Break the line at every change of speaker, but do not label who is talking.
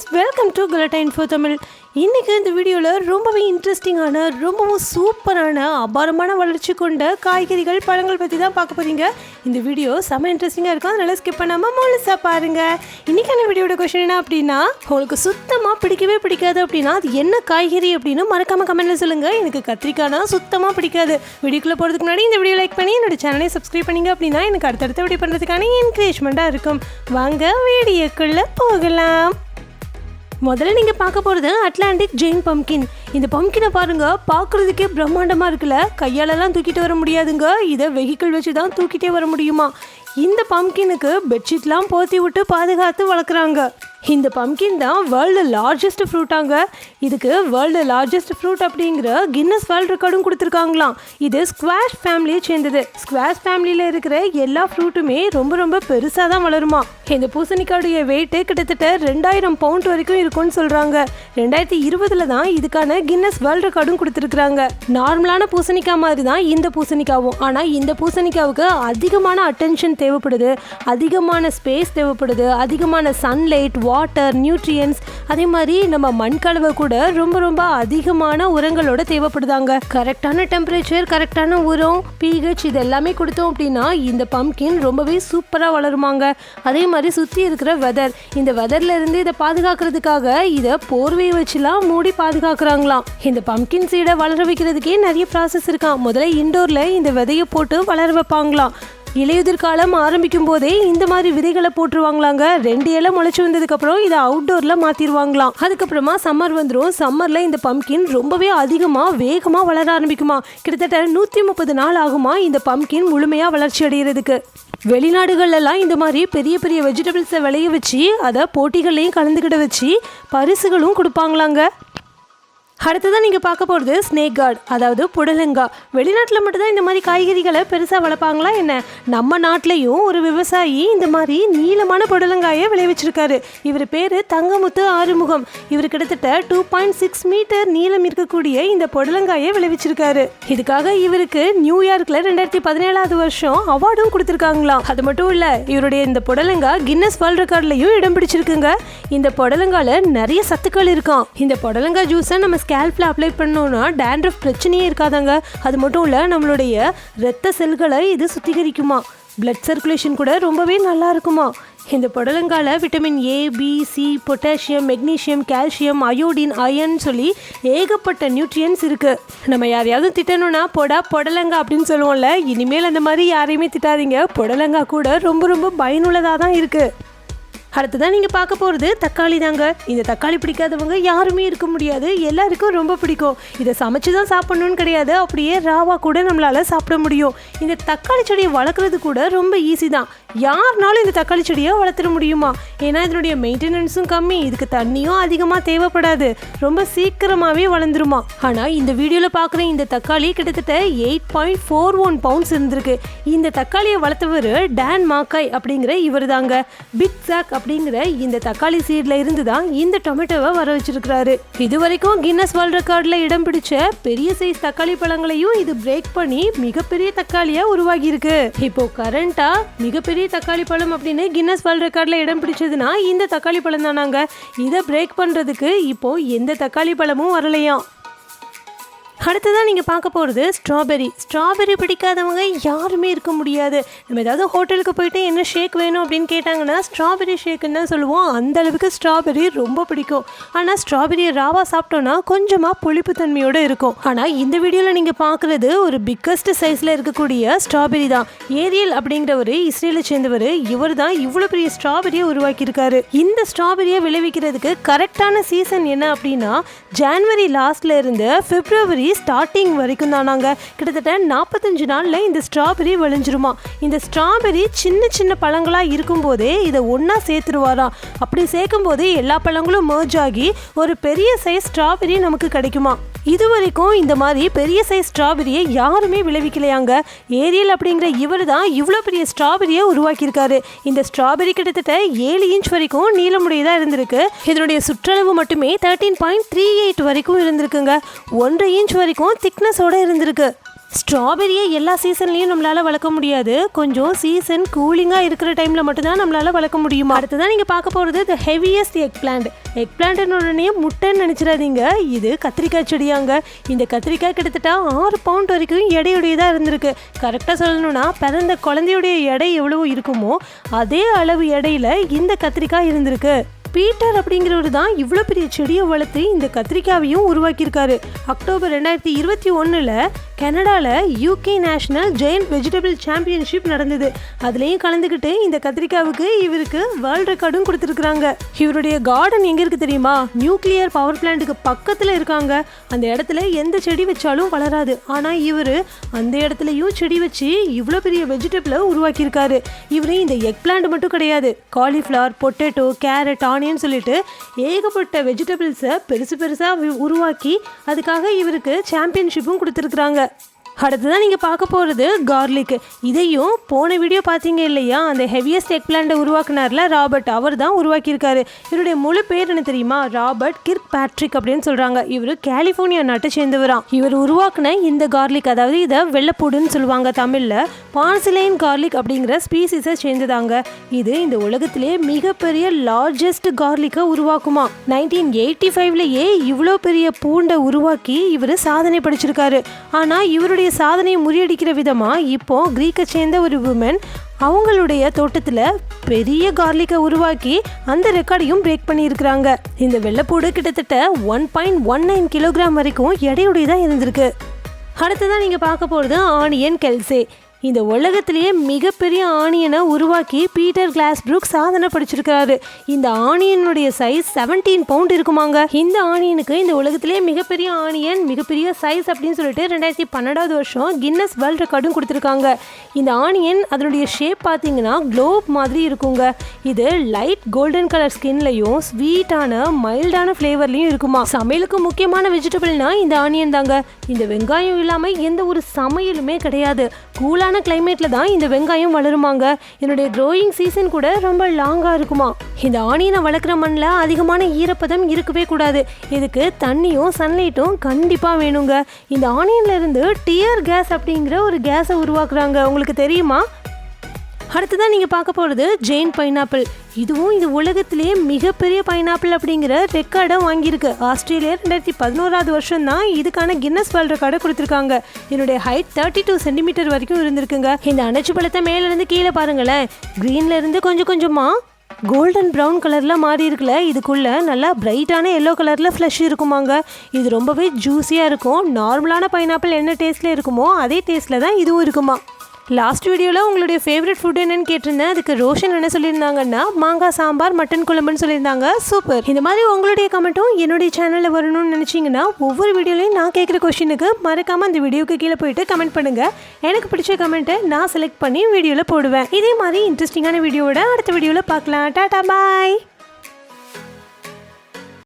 Friends welcome to Galatta info Tamil இன்றைக்கி இந்த வீடியோவில் ரொம்பவே இன்ட்ரெஸ்டிங்கான ரொம்பவும் சூப்பரான அபாரமான வளர்ச்சி கொண்ட காய்கறிகள் பழங்கள் பற்றி தான் பார்க்க போகிறீங்க இந்த வீடியோ செம்ம இன்ட்ரெஸ்டிங்காக இருக்கும். அதனால் ஸ்கிப் பண்ணாமல் முழுசாக பாருங்கள் இன்றைக்கான வீடியோட கொஷின் என்ன அப்படின்னா உங்களுக்கு சுத்தமாக பிடிக்கவே பிடிக்காது அப்படின்னா அது என்ன காய்கறி அப்படின்னு மறக்காமல் கமெண்ட்டில் சொல்லுங்கள் எனக்கு கத்திரிக்காய்னா சுத்தமாக பிடிக்காது. வீடியோக்குள்ளே போகிறதுக்கு முன்னாடி இந்த வீடியோ லைக் பண்ணி என்னோட சேனலை சப்ஸ்கிரைப் பண்ணிங்க அப்படின்னா எனக்கு அடுத்தடுத்த வீடியோ பண்ணுறதுக்கான என்கரேஜ்மெண்ட்டாக இருக்கும். வாங்க வீடியோக்குள்ளே போகலாம். முதல்ல நீங்கள் பார்க்க போகிறது அட்லாண்டிக் ஜெயின் பம்கின் இந்த பம்கினை பாருங்க பார்க்குறதுக்கே பிரம்மாண்டமாக இருக்குல்ல? கையாலெல்லாம் தூக்கிட்டு வர முடியாதுங்க. இதை வெஹிக்கிள் வச்சு தான் தூக்கிட்டே வர முடியுமா? இந்த பம்கினுக்கு பெட்ஷீட்லாம் போத்தி விட்டு பாதுகாத்து வளர்க்குறாங்க. இந்த பம்கின் தான் வேர்ல்டு லார்ஜஸ்ட் ஃப்ரூட்டாங்க இதுக்கு வேர்ல்டு லார்ஜஸ்ட் ஃப்ரூட் அப்படிங்கிற கின்னஸ் வேர்ல்ட் ரெக்கார்டும் கொடுத்துருக்காங்களாம். இது ஸ்குவாஷ் ஃபேமிலியை சேர்ந்தது. ஸ்குவாஷ் ஃபேமிலியில் இருக்கிற எல்லா ஃப்ரூட்டுமே ரொம்ப ரொம்ப பெருசாக தான் வளருமா இந்த பூசணிக்காயுடைய வெயிட்டு கிட்டத்தட்ட ரெண்டாயிரம் பவுண்ட் வரைக்கும் இருக்கும்னு சொல்கிறாங்க ரெண்டாயிரத்தி இருபதுல தான் இதுக்கான கின்னஸ் வேர்ல்ட் ரெக்கார்டும் கொடுத்துருக்குறாங்க. நார்மலான பூசணிக்காய் மாதிரி தான் இந்த பூசணிக்காவும். ஆனால் இந்த பூசணிக்காவுக்கு அதிகமான அட்டென்ஷன் தேவைப்படுது. அதிகமான ஸ்பேஸ் தேவைப்படுது. அதிகமான சன்லைட் வாட்டர் நியூட்ரியன்ஸ் அதே மாதிரி நம்ம மண்கலவை கூட ரொம்ப ரொம்ப அதிகமான உரங்களோட தேவைப்படுதாங்க. கரெக்டான டெம்பரேச்சர் கரெக்டான உரம் பிஹெச் இது எல்லாமே கொடுத்தோம் அப்படின்னா இந்த பம்கின் ரொம்பவே சூப்பராக வளருமாங்க. அதே மாதிரி சுற்றி இருக்கிற வெதர் இந்த வெதர்லேருந்து இதை பாதுகாக்கிறதுக்காக இதை போர்வையை வச்சுலாம் மூடி பாதுகாக்கிறாங்களாம். இந்த பம்கின் சீடை வளர வைக்கிறதுக்கே நிறைய ப்ராசஸ் இருக்கான் முதல்ல இண்டோரில் இந்த விதையை போட்டு வளர வைப்பாங்களாம். இலையுதிர் காலம் ஆரம்பிக்கும் போதே இந்த மாதிரி விதைகளை போட்டுருவாங்களாங்க. ரெண்டு இலை முளைச்சு வந்ததுக்கப்புறம் இதை அவுட்டோரில் மாற்றிடுவாங்களாம் அதுக்கப்புறமா சம்மர் வந்துடும் சம்மரில் இந்த பம்கின் ரொம்பவே அதிகமாக வேகமாக வளர ஆரம்பிக்குமா? கிட்டத்தட்ட நூற்றி முப்பது நாள் ஆகுமா இந்த பம்கின் முழுமையாக வளர்ச்சி அடைகிறதுக்கு வெளிநாடுகள்லாம் இந்த மாதிரி பெரிய பெரிய வெஜிடபிள்ஸை விளைய வச்சு அதை போட்டிகள்லையும் கலந்துக்கிட வச்சு பரிசுகளும் கொடுப்பாங்களாங்க. அடுத்ததான் நீங்கள் பார்க்க போகிறது ஸ்னேக் கார்டு அதாவது புடலங்கா. வெளிநாட்டில் மட்டும்தான் இந்த மாதிரி காய்கறிகளை பெருசாக வளர்ப்பாங்களா என்ன? நம்ம நாட்டிலையும் ஒரு விவசாயி இந்த மாதிரி நீளமான புடலங்காயை விளைவிச்சிருக்காரு. இவர் பேர் தங்கமுத்து ஆறுமுகம். இவர் கிட்டத்தட்ட டூ பாயிண்ட் சிக்ஸ் மீட்டர் நீளம் இருக்கக்கூடிய இந்த புடலங்காயை விளைவிச்சிருக்காரு. இதுக்காக இவருக்கு நியூயார்க்கில் ரெண்டாயிரத்தி பதினேழாவது வருஷம் அவார்டும் கொடுத்துருக்காங்களாம் அது மட்டும் இல்லை இவருடைய இந்த புடலங்கா கின்னஸ் வேர்ல்ட் ரெக்கார்ட்லையும் இடம் பிடிச்சிருக்குங்க. இந்த புடலங்கால நிறைய சத்துக்கள் இருக்கும். இந்த புடலங்காய் ஜூஸை நம்ம ஸ்கேல்பில் அப்ளை பண்ணோன்னா டேண்ட்ரஃப் பிரச்சனையே இருக்காதாங்க. அது மட்டும் இல்லை நம்மளுடைய ரத்த செல்களை இது சுத்திகரிக்குமா? பிளட் சர்க்குலேஷன் கூட ரொம்பவே நல்லா இருக்குமா? இந்த புடலங்கால vitamin A B C potassium magnesium calcium iodine iron சொல்லி ஏகப்பட்ட நியூட்ரியன்ஸ் இருக்கு. நம்ம யாரையாவது திட்டணும்னா பொடா புடலங்கா அப்படின்னு சொல்லுவோம்ல இனிமேல் அந்த மாதிரி யாரையுமே திட்டாதீங்க. புடலங்கா கூட ரொம்ப ரொம்ப பயனுள்ளதாக தான் இருக்குது அடுத்ததான் நீங்கள் பார்க்க போகிறது தக்காளி தாங்க. இந்த தக்காளி பிடிக்காதவங்க யாருமே இருக்க முடியாது. எல்லாருக்கும் ரொம்ப பிடிக்கும். இதை சமைச்சு தான் சாப்பிட்ணுன்னு கிடையாது. அப்படியே ராவா கூட நம்மளால் சாப்பிட முடியும். இந்த தக்காளி செடியை வளர்க்குறது கூட ரொம்ப ஈஸி தான். யாருனாலும் இந்த தக்காளி செடியை வளர்த்துட முடியுமா? ஏன்னா இதனுடைய மெயின்டெனன்ஸும் கம்மி. இதுக்கு தண்ணியும் அதிகமாக தேவைப்படாது. ரொம்ப சீக்கிரமாகவே வளர்ந்துருமா? ஆனால் இந்த வீடியோவில் பார்க்குற இந்த தக்காளி கிட்டத்தட்ட eight point four one pounds இருந்திருக்கு. இந்த தக்காளியை வளர்த்தவர் டேன் மாக்காய் அப்படிங்கிற இவர் தாங்க பிக் சாக் அப்படிங்கிற இந்த தக்காளி சீட்ல இருந்து தான் இந்த டொமேட்டோவை வர வச்சிருக்கிறாரு. இது வரைக்கும் கின்னஸ் வேர்ல்ட் ரெக்கார்ட்ல இடம் பிடிச்ச பெரிய சைஸ் தக்காளி பழங்களையும் இது பிரேக் பண்ணி மிகப்பெரிய தக்காளியா உருவாகி இருக்கு இப்போ கரண்டா மிகப்பெரிய தக்காளி பழம் அப்படின்னு கின்னஸ் வேர்ல்ட் ரெக்கார்ட்ல இடம் பிடிச்சதுன்னா இந்த தக்காளி பழம் தானாங்க. இதை பிரேக் பண்றதுக்கு இப்போ எந்த தக்காளி பழமும் வரலையாம். அடுத்ததான் நீங்கள் பார்க்க போகிறது ஸ்ட்ராபெரி ஸ்ட்ராபெரி பிடிக்காதவங்க யாருமே இருக்க முடியாது. நம்ம ஏதாவது ஹோட்டலுக்கு போயிட்டு என்ன ஷேக் வேணும் அப்படின்னு கேட்டாங்கன்னா ஸ்ட்ராபெரி ஷேக்குன்னு தான் சொல்லுவோம். அந்த அளவுக்கு ஸ்ட்ராபெரி ரொம்ப பிடிக்கும். ஆனால் ஸ்ட்ராபெரியை ராவா சாப்பிட்டோன்னா கொஞ்சமாக புளிப்பு தன்மையோடு இருக்கும். ஆனால் இந்த வீடியோவில் நீங்கள் பார்க்குறது ஒரு பிக்கஸ்ட் சைஸில் இருக்கக்கூடிய ஸ்ட்ராபெரி தான். ஏரியல் அப்படிங்கிறவர் இஸ்ரேலை சேர்ந்தவர் இவர் தான் இவ்வளோ பெரிய ஸ்ட்ராபெரியை உருவாக்கியிருக்காரு. இந்த ஸ்ட்ராபெரியை விளைவிக்கிறதுக்கு கரெக்டான சீசன் என்ன அப்படின்னா ஜான்வரி லாஸ்ட்ல இருந்து பிப்ரவரி ஸ்டார்டிங் வரைக்கும் தானாங்க கிட்டத்தட்ட நாற்பத்தஞ்சு நாளில் இந்த ஸ்ட்ராபெரி விளைஞ்சிருமா. இந்த ஸ்ட்ராபெரி சின்ன சின்ன பழங்களாக இருக்கும்போதே இதை ஒன்றா சேர்த்துருவாராம். அப்படி சேர்க்கும்போதே எல்லா பழங்களும் merge ஆகி ஒரு பெரிய சைஸ் ஸ்ட்ராபெரி நமக்கு கிடைக்குமா இது வரைக்கும் இந்த மாதிரி பெரிய சைஸ் ஸ்ட்ராபெரியை யாருமே விளைவிக்கலையாங்க. ஏரியல் அப்படிங்கிற இவர் தான் இவ்வளோ பெரிய ஸ்ட்ராபெரியை உருவாக்கியிருக்காரு. இந்த ஸ்ட்ராபெரி கிட்டத்தட்ட ஏழு இன்ச் வரைக்கும் நீளமுடையதாக இருந்திருக்கு. இதனுடைய சுற்றளவு மட்டுமே தேர்ட்டீன் பாயிண்ட் த்ரீ எயிட் வரைக்கும் இருந்திருக்குங்க. ஒன்றரை இன்ச் வரைக்கும் திக்னஸோட இருந்திருக்கு. ஸ்ட்ராபெரியை எல்லா சீசன்லேயும் நம்மளால் வளர்க்க முடியாது. கொஞ்சம் சீசன் கூலிங்காக இருக்கிற டைமில் மட்டும்தான் நம்மளால் வளர்க்க முடியுமா? அடுத்ததான் நீங்கள் பார்க்க போகிறது the heaviest eggplant egg பிளான்ட்னு உடனே முட்டைன்னு நினச்சிடாதீங்க. இது கத்திரிக்காய் செடியாங்க. இந்த கத்திரிக்காய் கிட்டத்தட்ட ஆறு பவுண்ட் வரைக்கும் எடையுடையதாக இருந்திருக்கு. கரெக்டாக சொல்லணும்னா பிறந்த குழந்தையுடைய எடை எவ்வளவு இருக்குமோ அதே அளவு எடையில இந்த கத்திரிக்காய் இருந்திருக்கு. பீட்டர் அப்படிங்கிறவர் தான் இவ்வளோ பெரிய செடியை வளர்த்து இந்த கத்திரிக்காவையும் உருவாக்கியிருக்காரு. அக்டோபர் ரெண்டாயிரத்தி இருபத்தி ஒன்றில் கனடாவில் UK national giant vegetable championship நடந்தது. அதுலேயும் கலந்துக்கிட்டு இந்த கத்திரிக்காவுக்கு இவருக்கு வேர்ல்ட் ரெக்கார்டும் கொடுத்துருக்குறாங்க. இவருடைய கார்டன் எங்கே இருக்குது தெரியுமா? நியூக்ளியர் பவர் பிளான்ட்டுக்கு பக்கத்தில் இருக்காங்க. அந்த இடத்துல எந்த செடி வச்சாலும் வளராது. ஆனால் இவர் அந்த இடத்துலையும் செடி வச்சு இவ்வளோ பெரிய வெஜிடபிளை உருவாக்கியிருக்காரு. இவர் இந்த எக் பிளான்ட் மட்டும் கிடையாது. காலிஃப்ளவர் பொட்டேட்டோ கேரட் ஆனியன் சொல்லிட்டு ஏகப்பட்ட வெஜிடபிள்ஸை பெருசு பெருசாக உருவாக்கி அதுக்காக இவருக்கு சாம்பியன்ஷிப்பும் கொடுத்துருக்குறாங்க. அடுத்ததான் நீங்கள் பார்க்க போகிறது கார்லிக் இதையும் போன வீடியோ பார்த்தீங்க இல்லையா? அந்த ஹெவியஸ்ட் எக் பிளான்ட்டை உருவாக்குனார்ல ராபர்ட் அவர் தான் உருவாக்கியிருக்காரு. இவருடைய முழு பேர் என்ன தெரியுமா? ராபர்ட் கிர்க் பேட்ரிக் அப்படின்னு சொல்கிறாங்க இவர் கலிஃபோர்னியா நாட்டை சேர்ந்தவராம் இவர் உருவாக்குன இந்த கார்லிக் அதாவது இதை வெள்ளைப்பூடுன்னு சொல்லுவாங்க தமிழில். பான்சிலைன் கார்லிக் அப்படிங்கிற ஸ்பீசிஸை சேர்ந்ததாங்க. இது இந்த உலகத்திலே மிகப்பெரிய லார்ஜஸ்ட் கார்லிக்கை உருவாக்குமா? நைன்டீன் எயிட்டி ஃபைவ்லேயே இவ்வளோ பெரிய பூண்டை உருவாக்கி இவர் சாதனை படிச்சிருக்காரு. ஆனால் இவருடைய சாதனையை முறியடிக்கிற விதமாக இப்போ கிரீக்கை சேர்ந்த ஒரு உமன் அவங்களுடைய தோட்டத்தில் பெரிய கார்லிக்கை உருவாக்கி அந்த ரெக்கார்டையும் பிரேக் பண்ணியிருக்கிறாங்க. இந்த வெள்ளைப்பூடு கிட்டத்தட்ட one point one nine kilogram வரைக்கும் எடையுடையதாக இருந்திருக்கு. அடுத்ததான் நீங்கள் பார்க்க போகிறது ஆனியன் கெல்சே. இந்த உலகத்திலேயே மிகப்பெரிய ஆனியனை உருவாக்கி பீட்டர் கிளாஸ் புரூக் சாதனை படிச்சிருக்காரு. இந்த ஆனியனுடைய சைஸ் 17 பவுண்ட் இருக்குமாங்க. இந்த ஆனியனுக்கு இந்த உலகத்திலேயே மிகப்பெரிய ஆனியன் மிகப்பெரிய சைஸ் அப்படின்னு சொல்லிட்டு ரெண்டாயிரத்தி பன்னெண்டாவது வருஷம் கின்னஸ் வேர்ல்ட் ரெக்கார்டும் கொடுத்துருக்காங்க. இந்த ஆனியன் அதனுடைய ஷேப் பார்த்தீங்கன்னா க்ளோப் மாதிரி இருக்குங்க. இது லைட் கோல்டன் கலர் ஸ்கின்லையும் ஸ்வீட்டான மைல்டான ஃப்ளேவர்லையும் இருக்குமா. சமையலுக்கு முக்கியமான வெஜிடபிள்னா இந்த ஆனியன் தாங்க. இந்த வெங்காயம் இல்லாமல் எந்த ஒரு சமையலுமே கிடையாது. கூலான கிளைமேட்டில் தான் இந்த வெங்காயம் வளருமாங்க. என்னுடைய க்ரோயிங் சீசன் கூட ரொம்ப லாங்காக இருக்குமா. இந்த ஆனியனை வளர்க்குற மண்ணில் அதிகமான ஈரப்பதம் இருக்கவே கூடாது. இதுக்கு தண்ணியும் சன்லைட்டும் கண்டிப்பாக வேணுங்க. இந்த ஆனியன்ல இருந்து டியர் கேஸ் அப்படிங்கிற ஒரு கேஸை உருவாக்குறாங்க. உங்களுக்கு தெரியுமா? அடுத்ததான் நீங்கள் பார்க்க போகிறது ஜெயின் பைனாப்பிள். இதுவும் இது உலகத்திலேயே மிகப்பெரிய பைனாப்பிள் அப்படிங்கிற ரெக்கார்டை வாங்கியிருக்கு. ஆஸ்திரேலியா ரெண்டாயிரத்தி பதினோராவது வருஷம் தான் இதுக்கான கின்னஸ் வேர்ல்ட் ரெக்கார்டை கொடுத்துருக்காங்க. என்னுடைய ஹைட் தேர்ட்டி டூ சென்டிமீட்டர் வரைக்கும் இருந்திருக்குங்க. இந்த அணைச்சு பழத்தை மேலேருந்து கீழே பாருங்களேன். க்ரீன்ல இருந்து கொஞ்சம் கொஞ்சமாக கோல்டன் ப்ரௌன் கலரில் மாறி இருக்குல்ல இதுக்குள்ளே நல்லா பிரைட்டான எல்லோ கலரில் ஃப்ளஷ் இருக்குமாங்க. இது ரொம்பவே ஜூஸியாக இருக்கும். நார்மலான பைனாப்பிள் என்ன டேஸ்ட்டில் இருக்குமோ அதே டேஸ்ட்டில் தான் இதுவும் இருக்குமா? லாஸ்ட் வீடியோவில் உங்களுடைய ஃபேவரட் ஃபுட் என்னன்னு கேட்டிருந்தேன். அதுக்கு ரோஷன் என்ன சொல்லியிருந்தாங்கன்னா மாங்காய் சாம்பார் மட்டன் குழம்புன்னு சொல்லியிருந்தாங்க. சூப்பர் இந்த மாதிரி உங்களுடைய கமெண்ட்டும் என்னுடைய சேனலில் வரணும்னு நினச்சிங்கன்னா ஒவ்வொரு வீடியோலையும் நான் கேட்குற கொஷினுக்கு மறக்காமல் அந்த வீடியோக்கு கீழே போயிட்டு கமெண்ட் பண்ணுங்கள் எனக்கு பிடிச்ச கமெண்ட்டை நான் செலக்ட் பண்ணி வீடியோவில் போடுவேன். இதே மாதிரி இன்ட்ரெஸ்டிங்கான வீடியோவோட அடுத்த வீடியோவில் பார்க்கலாம். டாட்டா பாய்